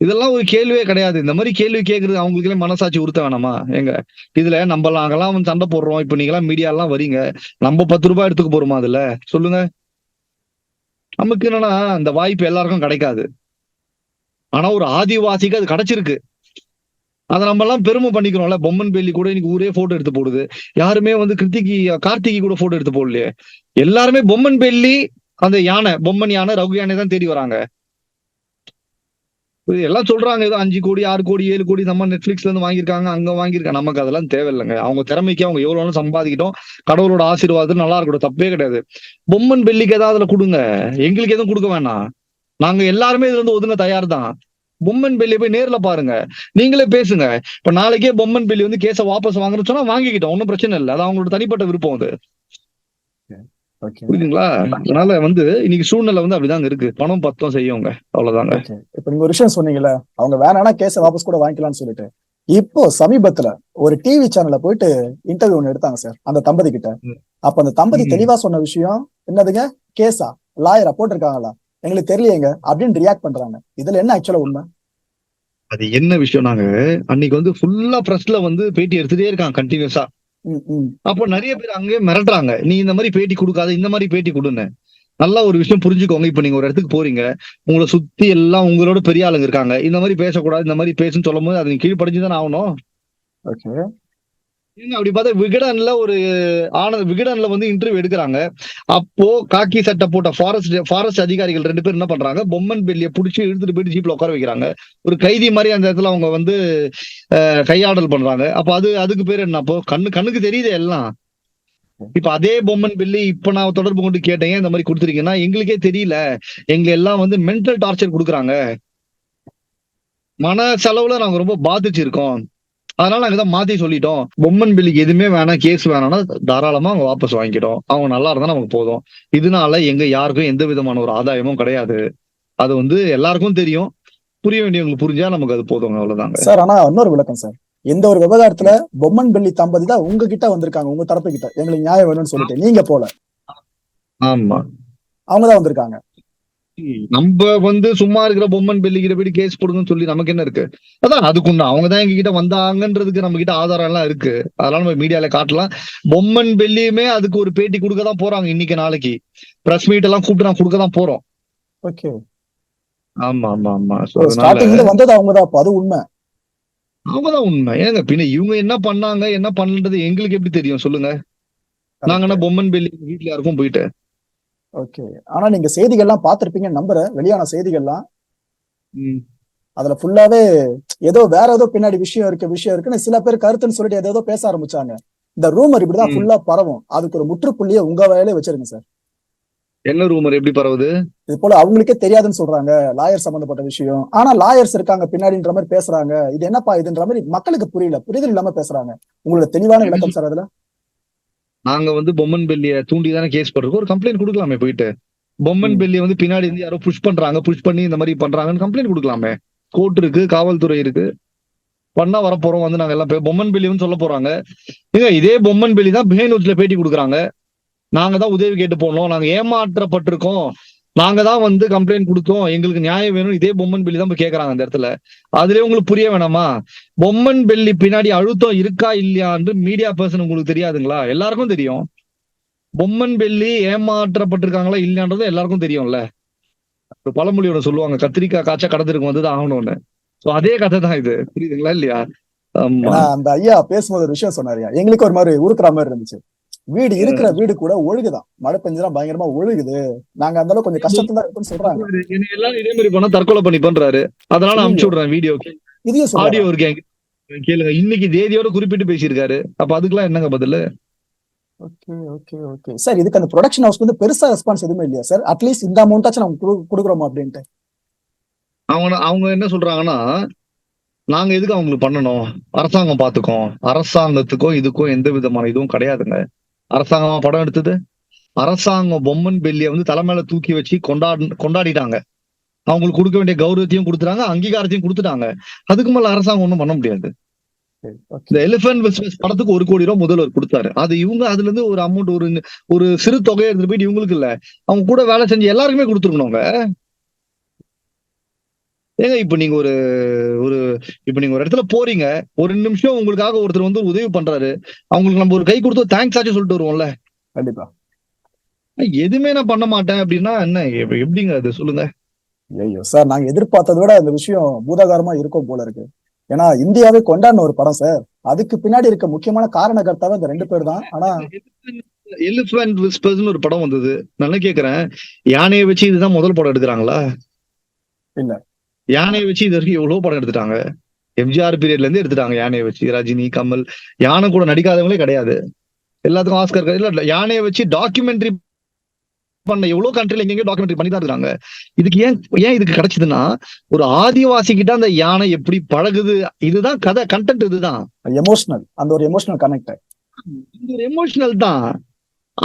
B: இதெல்லாம் ஒரு கேள்வியே கிடையாது. இந்த மாதிரி கேள்வி கேட்கறது அவங்களுக்கு மனசாட்சி உறுத்த வேணாமா? எங்க? இதுல நம்ம நாங்கெல்லாம் வந்து சண்டை போடுறோம். இப்ப நீங்க எல்லாம் மீடியா எல்லாம் வரீங்க நம்ம பத்து ரூபாய் எடுத்துக்க போறோமா அதுல? சொல்லுங்க. நமக்கு என்னன்னா அந்த வாய்ப்பு எல்லாருக்கும் கிடைக்காது. ஆனா ஒரு ஆதிவாசிக்கு அது கிடைச்சிருக்கு. அதை நம்ம எல்லாம் பெருமை பண்ணிக்கிறோம்ல. பொம்மன் பெல்லி கூட இன்னைக்கு ஊரே போட்டோ எடுத்து போடுது. யாருமே வந்து கிருத்திகி கார்த்திகை கூட போட்டோ எடுத்து போடலையே. எல்லாருமே பொம்மன் பெல்லி அந்த யானை பொம்மன் யானை ரகு யானை தான் தேடி வராங்க. இது எல்லாம் சொல்றாங்க. ஏதோ அஞ்சு கோடி ஆறு கோடி ஏழு கோடி நம்ம நெட்ஃபிளிக்ஸ்ல இருந்து வாங்கியிருக்காங்க. அங்க வாங்கியிருக்காங்க. நமக்கு அதெல்லாம் தேவையில்லைங்க. அவங்க திறமைக்கு அவங்க எவ்வளவு வேணாலும் சம்பாதிக்கிட்டோம். கடவுளோட ஆசீர்வாதம் நல்லா இருக்கட்டும். தப்பே கிடையாது. பொம்மன் பெல்லிக்கு ஏதாவது அதுல கொடுங்க. எங்களுக்கு எதுவும் கொடுக்க வேணாம். நாங்க எல்லாருமே இதுல இருந்து ஒதுங்க தயார் தான் பொம்மன் பெல்லியை போய் நேர்ல பாருங்க. நீங்களே பேசுங்க. இப்ப நாளைக்கே பொம்மன் பெல்லி வந்து கேஸ வாபஸ் வாங்குறேன்னு சொன்னா வாங்கிக்கிட்டோம். ஒன்றும் பிரச்சனை இல்லை. அது அவங்களோட தனிப்பட்ட விருப்பம் அது. புரியுதுங்களா? அதனால வந்து இன்னைக்கு சூழ்நிலை வந்து அப்படிதாங்க இருக்கு. பணம் பத்தம் செய்யுங்க. அவ்வளவுதாங்க.
A: இப்ப நீங்க ஒரு விஷயம் சொன்னீங்கல்ல அவங்க வேணாம்னா கேஸ வாபஸ் கூட வாங்கிக்கலாம்னு சொல்லிட்டு. இப்போ சமீபத்துல ஒரு டிவி சேனல்ல போயிட்டு இன்டர்வியூ ஒண்ணு எடுத்தாங்க சார் அந்த தம்பதி கிட்ட. அப்ப அந்த தம்பதி. தெளிவா சொன்ன விஷயம் என்னதுங்க? கேஸா? லாயரா? போட்டிருக்காங்களா? எங்களுக்கு தெரியலையேங்க அப்படின்னு ரியாக்ட் பண்றாங்க. இதுல என்ன ஆக்சுவலா உண்மை?
B: அது என்ன விஷயம் நாங்க அன்னைக்கு வந்து ஃபுல்லா பிரஸ்ல வந்து பேட்டி எடுத்துட்டே இருக்காங்க கண்டினியூஸா. அப்போ நிறைய பேர் அங்கேயே மிரட்டுறாங்க. நீ இந்த மாதிரி பேட்டி கொடுக்காத இந்த மாதிரி பேட்டி கொடுன்னு. நல்லா ஒரு விஷயம் புரிஞ்சுக்கோங்க. இப்ப நீங்க ஒரு இடத்துக்கு போறீங்க உங்களை சுத்தி எல்லாம் உங்களோட பெரிய ஆளுங்க இருக்காங்க. இந்த மாதிரி பேசக்கூடாது இந்த மாதிரி பேசுன்னு சொல்லும் போது அது கீழ்படிஞ்சுதான் ஆகணும். அப்படி பார்த்தா விகடன்ல ஒரு ஆனந்த் விகடன்ல வந்து இன்டர்வியூ எடுக்கிறாங்க. அப்போ காக்கி சட்டை போட்ட ஃபாரஸ்ட் ஃபாரஸ்ட் அதிகாரிகள் ரெண்டு பேரும் என்ன பண்றாங்க பொம்மன் பெல்லிய புடிச்சு இழுத்துட்டு போயிட்டு ஜீப்ல உட்கார வைக்கிறாங்க. ஒரு கைதி மாதிரி அந்த இடத்துல அவங்க வந்து கையாடல் பண்றாங்க. அப்ப அது அதுக்கு பேர் என்ன? அப்போ கண்ணு கண்ணுக்கு தெரியுது எல்லாம். இப்ப அதே பொம்மன் பில்லி இப்ப நான் தொடர்பு கொண்டு கேட்டேன் இந்த மாதிரி கொடுத்துருக்கீங்கன்னா எங்களுக்கே தெரியல. எங்க எல்லாம் வந்து மென்டல் டார்ச்சர் கொடுக்குறாங்க. மன செலவுல நாங்க ரொம்ப பாதிச்சிருக்கோம். அதனால நாங்க தான் மாத்தி சொல்லிட்டோம். பொம்மன் பில்லிக்கு எதுவுமே வேணாம் கேஸ் வேணாம்னா தாராளமா அவங்க வாபஸ் வாங்கிட்டோம் அவங்க நல்லா இருந்தா நமக்கு போதும். இதனால எங்க யாருக்கும் எந்த விதமான ஒரு ஆதாயமும் கிடையாது. அது வந்து எல்லாருக்கும் தெரியும். புரிய வேண்டியவங்களுக்கு புரிஞ்சா நமக்கு அது போதுங்க அவ்வளவுதாங்க.
A: சார் ஆனா இன்னொரு விளக்கம் சார். எந்த ஒரு விவகாரத்துல பொம்மன் பெல்லி தம்பதி தான் உங்ககிட்ட வந்திருக்காங்க உங்க தரப்பு கிட்ட எங்களுக்கு நியாயம் வேணும்னு சொல்லிட்டு நீங்க போல.
B: ஆமா.
A: அவங்க தான் வந்திருக்காங்க.
B: நம்ம வந்து சும்மா இருக்கிற பொம்மன் பெல்லிக்கிட்ட போய் கேஸ் போடுங்கன்னு சொல்லி நமக்கு என்ன இருக்கு? அதான் அதுக்குண்டு அவங்க தான் எங்க கிட்ட வந்தாங்கன்றதுக்கு நம்ம கிட்ட ஆதாரம் எல்லாம் இருக்கு. அதெல்லாம் நம்ம மீடியால காட்டலாம். பொம்மன் பெல்லியுமே அதுக்கு ஒரு பேட்டி கொடுக்க தான் போறாங்க இன்னைக்கு நாளைக்கு. பிரஸ் மீட் எல்லாம் கூப்பிட்டு நான் கொடுக்க தான் போறோம்.
A: ஓகே
B: ஆமா ஆமா ஆமா.
A: ஸ்டார்டிங்ல வந்தது அவங்க தான் அது உண்மை.
B: அவங்கதான் உண்மை. ஏங்க பின்ன இவங்க என்ன பண்ணாங்க என்ன பண்ணலன்றது எங்களுக்கு எப்படி தெரியும்? சொல்லுங்க. நாங்க என்ன பொம்மன் பெல்லி வீட்டுல யாருக்கும் போயிட்டு?
A: ஓகே ஆனா நீங்க செய்திகள்லாம் பார்த்திருப்பீங்கன்னு நம்புறேன். வெளியான செய்திகள்லாம். அதுல ஃபுல்லாவே ஏதோ வேற ஏதோ பின்னாடி விஷயம் இருக்கு விஷயம் இருக்குன்னு சில பேர் கருத்துன்னு சொல்லிட்டு ஏதோ பேச ஆரம்பிச்சாங்க. இந்த ரூமர் இப்படிதான். ஃபுல்லா பரவும். அதுக்கு ஒரு முற்றுப்புள்ளியை உங்க வேலையில வச்சிருங்க சார்
B: என்ன ரூமர் எப்படி பரவுது?
A: இது போல அவங்களுக்கே தெரியாதுன்னு சொல்றாங்க. லாயர் சம்பந்தப்பட்ட விஷயம். ஆனா லாயர்ஸ் இருக்காங்க பின்னாடின்ற மாதிரி பேசுறாங்க. இது என்னப்பா? இதுன்ற மாதிரி மக்களுக்கு புரியல. புரிதல் இல்லாம பேசுறாங்க. உங்களோட தெளிவான விளக்கம் சார் அதுல?
B: நாங்க வந்து பொம்மன் பெல்லிய தூண்டி தானே கேஸ் போட்டிருக்கோம். ஒரு கம்ப்ளைண்ட் கொடுக்கலாமே போயிட்டு. பொம்மன். பெல்லிய வந்து பின்னாடி இருந்து யாரோ புஷ் பண்றாங்க புஷ் பண்ணி இந்த மாதிரி பண்றாங்கன்னு கம்ப்ளைண்ட் கொடுக்கலாமே. கோர்ட் இருக்கு காவல்துறை இருக்கு. பண்ணா வர போறோம் வந்து நாங்க எல்லாம் பொம்மன் பெல்லின்னு சொல்ல போறாங்க. ஏங்க இதே பொம்மன் பெல்லி தான் பிஹைண்ட் நியூஸ்ல பேட்டி கொடுக்குறாங்க. நாங்க தான் உதவி கேட்டு போனோம். நாங்க ஏமாற்றப்பட்டிருக்கோம். நாங்க தான் வந்து கம்ப்ளைண்ட் கொடுத்தோம். எங்களுக்கு நியாயம் வேணும். இதே பொம்மன் பெல்லி தான் போய் கேக்குறாங்க அந்த இடத்துல. அதுலயே உங்களுக்கு புரிய வேணாமா? பொம்மன் பெல்லி பின்னாடி அழுத்தம் இருக்கா இல்லையான்னு மீடியா பர்சன் உங்களுக்கு தெரியாதுங்களா? எல்லாருக்கும் தெரியும். பொம்மன் பெல்லி ஏமாற்றப்பட்டிருக்காங்களா இல்லையான்றது எல்லாருக்கும் தெரியும்ல. ஒரு பழமொழியோட சொல்லுவாங்க கத்திரிக்காய் காய்ச்சா கடத்திருக்கும் வந்து ஆகணும்னு. சோ அதே கதை தான் இது. புரியுதுங்களா இல்லையா?
A: அந்த ஐயா பேசும்போது ஒரு விஷயம் சொன்னாரியா எங்களுக்கு ஒரு மாதிரி உருக்குற மாதிரி இருந்துச்சு. வீடு இருக்கிற வீடு கூட ஒழுகுதான். மழை பெஞ்சா பயங்கரமா ஒழுகுது. நாங்க அந்த அளவுக்கு கொஞ்சம் கஷ்டத்துல தான் இருக்குன்னு சொல்றாங்க.
B: எல்லாரும் இதே மாதிரி பண்ணா தற்கொலை பண்ணி பண்றாரு. அதனால அனுப்பிச்சு விடுறேன் வீடியோ.
A: இதையும்
B: ஆடியோ இருக்கு என்கிட்ட. கேளுங்க. இன்னைக்கு தேதியோட குறிப்பிட்டு பேசியிருக்காரு. அப்ப அதுக்கெல்லாம் என்னங்க பதில்?
A: Okay okay okay. சார் இதுக்கு அந்த ப்ரொடக்ஷன் ஹவுஸ்க்கு வந்து பெருசா ரெஸ்பான்ஸ் எதுவுமே இல்லையா சார்? அட்லீஸ்ட் இந்த அமௌண்ட்டாச்சும் நம்ம குடு- கொடுக்குறோமா அப்படின்ட்டு.
B: அவங்க அவங்க என்ன சொல்றாங்கன்னா நாங்க எதுக்கு அவங்களுக்கு பண்ணணும்? அரசாங்கம் பாத்துக்கோம். அரசாங்கத்துக்கும் இதுக்கும் எந்த விதமான இதுவும் கிடையாதுங்க. அரசாங்கமா படம் எடுத்தது? அரசாங்கம் பொம்மன் பெல்லிய வந்து தலைமையில தூக்கி வச்சு கொண்டாடி கொண்டாடிட்டாங்க. அவங்களுக்கு கொடுக்க வேண்டிய கௌரவத்தையும் கொடுத்துட்டாங்க அங்கீகாரத்தையும் கொடுத்துட்டாங்க. அதுக்கு மேல அரசாங்கம் ஒண்ணும் பண்ண முடியாது. இந்த எலிபென்ட் பிசினஸ் படத்துக்கு ஒரு கோடி ரூபாய் முதல்வர் கொடுத்தாரு. அது இவங்க அதுல இருந்து ஒரு அமௌண்ட் ஒரு ஒரு சிறு தொகையை எடுத்துட்டு போயிட்டு இவங்களுக்கு இல்ல. அவங்க கூட வேலை செஞ்சு எல்லாருக்குமே கொடுத்துருக்கணுங்க ஏங்க இப்ப நீங்க ஒரு ஒரு இப்ப நீங்க ஒரு இடத்துல போறீங்க ஒரு நிமிஷம் உங்களுக்காக ஒருத்தர் வந்து உதவி பண்றாரு அவங்களுக்கு நம்ம ஒரு கை கொடுத்து தேங்க்ஸ் ஆச்சு சொல்லிட்டு வருவோம்ல.
A: கண்டிப்பா.
B: எதுவுமே நான் பண்ண மாட்டேன் அப்படின்னா என்ன எப்ப- எப்படிங்க அது? சொல்லுங்க.
A: ஐயோ சார் நாங்க எதிர்பார்த்ததை விட இந்த விஷயம் பூதாகாரமா இருக்கும் போல இருக்கு. ஏன்னா இந்தியாவே கொண்டாடின ஒரு படம் சார். அதுக்கு பின்னாடி இருக்க முக்கியமான காரணகர்த்தாவே இந்த ரெண்டு பேர் தான். ஆனா
B: எலிபென்ட் விஸ்பர்ஸ்னு ஒரு படம் வந்தது. நல்லா கேக்குறேன். யானையை வச்சு இதுதான் முதல் படம் எடுக்கிறாங்களா?
A: இல்ல.
B: யானையை வச்சு இது வரைக்கும் எவ்வளவு படம் எடுத்துட்டாங்க. எம்ஜிஆர் பீரியட்ல இருந்து எடுத்துட்டாங்க யானையை வச்சு. ரஜினி கமல் யானை கூட நடிக்காதவங்களே கிடையாது. எல்லாத்துக்கும் ஆஸ்கர். இல்ல யானையை வச்சு டாக்குமெண்ட்ரி பண்ண எவ்வளவு கண்ட்ரில எங்கெங்க டாக்குமெண்ட்ரி பண்ணி தான் இருக்காங்க. இதுக்கு ஏன் ஏன் இதுக்கு கிடைச்சதுன்னா ஒரு ஆதிவாசி கிட்ட அந்த யானை எப்படி பழகுது இதுதான் கதை கண்டென்ட் இதுதான்.
A: எமோஷனல் அந்த ஒரு எமோஷனல் கனெக்ட்
B: ஒரு எமோஷனல் தான்.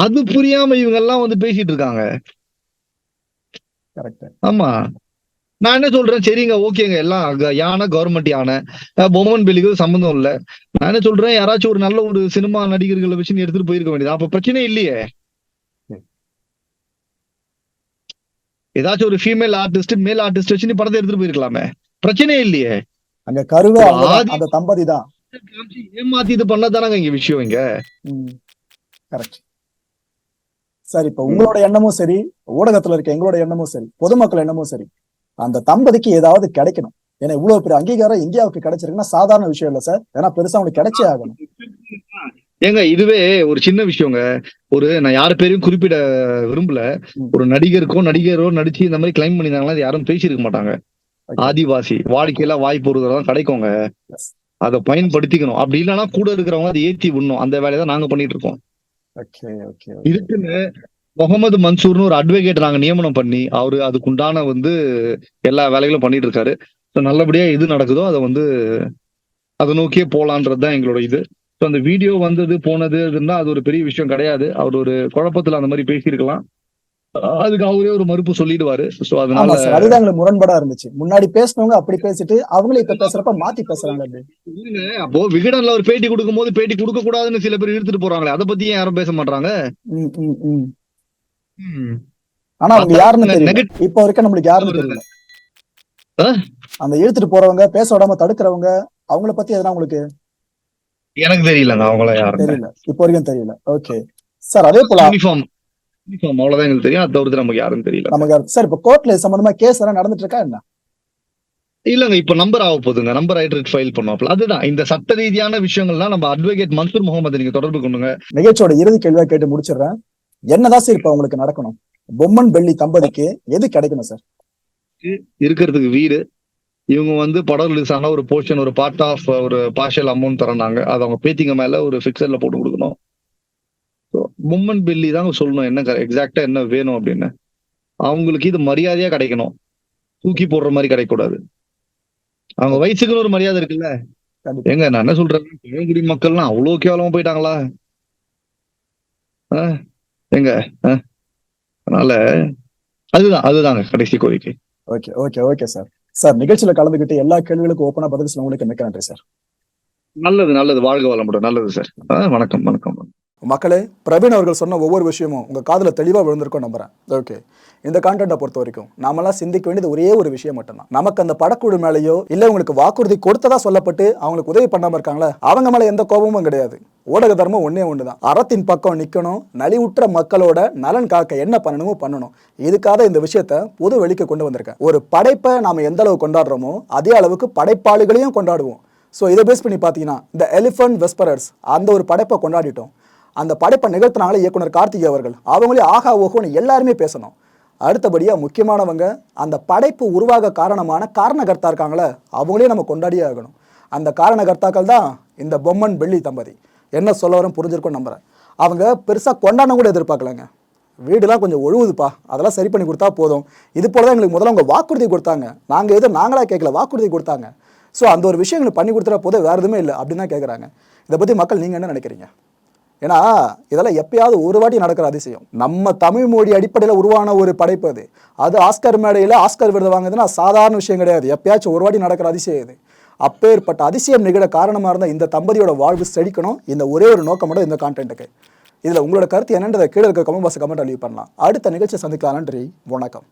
B: அது புரியாம இவங்க எல்லாம் வந்து பேசிட்டு இருக்காங்க.
A: கரெக்ட்
B: ஆமா. நான் என்ன சொல்றேன்? சரிங்க ஓகேங்க. எல்லாம் யானை கவர்மெண்ட் யானை. பொம்மன் பெலிக்கு சம்பந்தம் இல்ல. நான் என்ன சொல்றேன்? யாராச்சும் ஒரு நல்ல ஒரு சினிமா நடிகர்களை வச்சு எடுத்துட்டு போயிருக்க வேண்டியது. அப்ப பிரச்சனை இல்லையே. ஏதாச்சும் ஒரு ஃபீமேல் ஆர்டிஸ்ட் மேல் ஆர்டிஸ்ட் வச்சு நீ படத்தை எடுத்துட்டு போயிருக்கலாமே. பிரச்சனையே இல்லையே.
A: அங்க கருவே அந்த தம்பதி தான்.
B: ஏமாத்தி இது பண்ணதானங்க இங்க விஷயம் இங்க.
A: கரெக்ட் சார் இப்ப உங்களோட எண்ணமும் சரி ஊடகத்துல இருக்க எங்களோட எண்ணமும் சரி பொதுமக்கள் எண்ணமும் சரி. அந்த தம்பதிக்கு ஏதாவது கிடைக்கணும். ஏன்னா இவ்வளவு பெரிய அங்கீகாரம் இந்தியாவுக்கு கிடைச்சிருக்குன்னா சாதாரண விஷயம் இல்ல சார். ஏன்னா பெருசா அவங்களுக்கு கிடைச்சே ஆகணும்.
B: ஏங்க இதுவே ஒரு சின்ன விஷயங்க. ஒரு நான் யார் பேரையும் குறிப்பிட விரும்பல. ஒரு நடிகருக்கோ நடிகரோ நடிச்சு இந்த மாதிரி கிளைம் பண்ணிருந்தாங்களா யாரும் பேசியிருக்க மாட்டாங்க. ஆதிவாசி வாடிக்கையில வாய்ப்பு ஒருதான் கிடைக்குங்க.
A: Yes.
B: அதை பயன்படுத்திக்கணும். அப்படி இல்லைன்னா கூட இருக்கிறவங்க அதை ஏத்தி விடணும். அந்த வேலையை தான் நாங்க பண்ணிட்டு இருக்கோம்.
A: ஓகே ஓகே
B: இதுக்குன்னு முகமது மன்சூர்னு ஒரு அட்வொகேட் நாங்க நியமனம் பண்ணி அவரு அதுக்குண்டான வந்து எல்லா வேலைகளும் பண்ணிட்டு இருக்காரு நல்லபடியா எது நடக்குதோ அதை வந்து அதை நோக்கியே போலான்றது தான் எங்களோட இது. ஸோ அந்த வீடியோ வந்தது போனது அதுன்னா அது ஒரு பெரிய விஷயம் கிடையாது. அவர் ஒரு குழப்பத்துல அந்த மாதிரி பேசியிருக்கலாம். அதுக்கு அவரே ஒரு மறுப்பு சொல்லிடுவாரு. ஸோ அதனால
A: அதுதான் எங்களுக்கு முரண்பாடா இருந்துச்சு. முன்னாடி பேசினவங்க அப்படி பேசிட்டு அவங்களே இப்ப பேசுறப்ப மாத்தி பேசுறாங்க.
B: அப்போ விகடன்ல ஒரு பேட்டி கொடுக்கும்போது பேட்டி கொடுக்க கூடாதுன்னு சில பேர் இழுத்துட்டு போறாங்களே. அதை பத்தி யாரும் பேச மாட்டாங்க.
A: ஆனா அவங்க யாருன்னு தெரியல.
B: Negative-
A: இப்ப வரைக்கும் நம்மளுக்கு யாருன்னு தெரியல? அந்த இழுத்துட்டு போறவங்க பேச விடாம தடுக்கிறவங்க அவங்கள பத்தி எதனா உங்களுக்கு?
B: எனக்கு தெரியலங்க அவங்கள யாரும்
A: தெரியல இப்போ வரைக்கும் தெரியல. ஓகே சார் அதே போல
B: யூனிஃபார்ம் யூனிஃபார்ம் அவ்வளவுதான் எங்களுக்கு தெரியும். அதை தவிர்த்து நமக்கு யாரும் தெரியல.
A: நமக்கு சார் இப்ப கோர்ட்ல சம்பந்தமா கேஸ் எல்லாம் நடந்துட்டு இருக்கா என்ன?
B: இல்லங்க இப்ப நம்பர் ஆக போகுதுங்க. நம்பர் ஆயிட்டு ஃபைல் பண்ணுவாப்ல அதுதான். இந்த சட்ட ரீதியான விஷயங்கள்லாம் நம்ம அட்வொகேட் மன்சூர் முகமது நீங்க தொடர்பு கொண்டுங்க
A: நிகழ்ச்சியோட இறுதி கேள்வியா கேட்டு முடிச்சிடுறேன். என்னதான் சார் இப்ப உங்களுக்கு நடக்கணும்? பொம்மன் பெள்ளி தம்பதிக்கு எது கிடைக்கணும் சார்
B: இருக்கிறதுக்கு வீடு. இவங்க வந்து படம் ரிலீஸ் ஆனா ஒரு போர்ஷன் ஒரு பார்ட் ஆஃப் ஒரு பார்ஷியல் அமௌண்ட் தரனாங்க அது அவங்க பேத்திங்க மேல ஒரு பிக்சர்ல போட்டு கொடுக்கணும். மும்மன் பெல்லி தாங்க சொல்லணும் என்ன எக்ஸாக்டா என்ன வேணும் அப்படின்னு. அவங்களுக்கு இது மரியாதையா கிடைக்கணும். தூக்கி போடுற மாதிரி கிடைக்கக்கூடாது. அவங்க வயசுக்குன்னு ஒரு மரியாதை இருக்குல்ல. ஏங்க நான் என்ன சொல்றேன்? பழங்குடி மக்கள்லாம் அவ்வளவு கேவலமா போயிட்டாங்களா? ஆ? அதனால அதுதான் அதுதாங்க கடைசி கோரிக்கை.
A: Okay okay okay sir. Sir நிகழ்ச்சியில கலந்துக்கிட்டு எல்லா கேள்விகளுக்கும் ஓப்பனா பதில் சொல்ல உங்களுக்கு மிக்க நன்றி சார்.
B: நல்லது நல்லது. வாழ்க வளமுடன் நல்லது சார். வணக்கம் வணக்கம்
A: மக்களே பிரவீன் அவர்கள் சொன்ன ஒவ்வொரு விஷயமும் உங்க காதுல தெளிவா விழுந்திருக்கும் நம்புறேன். ஓகே. இந்த கான்டென்ட்டை பொறுத்த வரைக்கும் நாமெல்லாம் சிந்திக்க வேண்டியது ஒரே ஒரு விஷயம் மட்டும்தான். நமக்கு அந்த படக்குழு மேலேயோ இல்ல உங்களுக்கு வாக்குறுதி கொடுத்ததா சொல்லப்பட்டு அவங்களுக்கு உதவி பண்ணாம இருக்காங்களே? அவங்க மேல எந்த கோபமும் கிடையாது. ஊடக தர்மம் ஒன்றே ஒன்று தான் அறத்தின் பக்கம் நிற்கணும் நலிவுற்ற மக்களோட நலன் காக்க என்ன பண்ணணுமோ பண்ணணும். இதுக்காக இந்த விஷயத்த பொது வெளிக்கு கொண்டு வந்திருக்கேன். ஒரு படைப்பை நாம எந்த அளவு கொண்டாடுறோமோ அதே அளவுக்கு படைப்பாளிகளையும் கொண்டாடுவோம். ஸோ இதை பேஸ் பண்ணி பார்த்தீங்கன்னா இந்த எலிஃபன்ட் வெஸ்பரர்ஸ் அந்த ஒரு படைப்பை கொண்டாடிட்டோம். அந்த படைப்பை நிகழ்த்தினால இயக்குனர் கார்த்திகே அவர்கள். அவங்களே ஆகா ஓஹோன்னு எல்லாருமே பேசணும். அடுத்தபடியாக முக்கியமானவங்க அந்த படைப்பு உருவாக காரணமான காரணகர்த்தா இருக்காங்களே அவங்களே நம்ம கொண்டாடியே ஆகணும். அந்த காரணகர்த்தாக்கள் தான் இந்த பொம்மன் வெள்ளி தம்பதி. என்ன சொல்ல வரும் புரிஞ்சிருக்கும் நம்புறேன். அவங்க பெருசாக கொண்டாடணும் கூட எதிர்பார்க்கலங்க. வீடுலாம் கொஞ்சம் ஒழுகுதுப்பா. அதெல்லாம் சரி பண்ணி கொடுத்தா போதும். இது போல தான் எங்களுக்கு முதல்ல அவங்க வாக்குறுதி கொடுத்தாங்க. நாங்கள் எதுவும் நாங்களாக கேட்கல வாக்குறுதி கொடுத்தாங்க. ஸோ அந்த ஒரு விஷயம் எங்களுக்கு பண்ணி கொடுத்துற போதும் வேறு எதுவுமே இல்லை அப்படின்னு தான் கேட்குறாங்க இதை பற்றி மக்கள் நீங்கள் என்ன நினைக்கிறீங்க? ஏன்னா இதெல்லாம் எப்பயாவது ஒரு வாட்டி நடக்கிற அதிசயம். நம்ம தமிழ் மொழி அடிப்படையில் உருவான ஒரு படைப்பு அது. அது ஆஸ்கர் மேடையில் ஆஸ்கர் விருது வாங்குதுன்னா சாதாரண விஷயம் கிடையாது. எப்பயாச்சும் ஒரு வாட்டி நடக்கிற அதிசயம் இது. அப்பேற்பட்ட அதிசயம் நிகழ காரணமாக இருந்த இந்த தம்பதியோட வாழ்வு செழிக்கணும். இந்த ஒரே ஒரு நோக்கம் மட்டும் இந்த கான்டென்ட்டுக்கு இதில் உங்களோட கருத்து என்னன்றதை கீழே இருக்க கமெண்ட் பாக்ஸ் கமெண்ட் அழிவு பண்ணலாம். அடுத்த நிகழ்ச்சியை சந்திக்கலாம். நன்றி. வணக்கம்.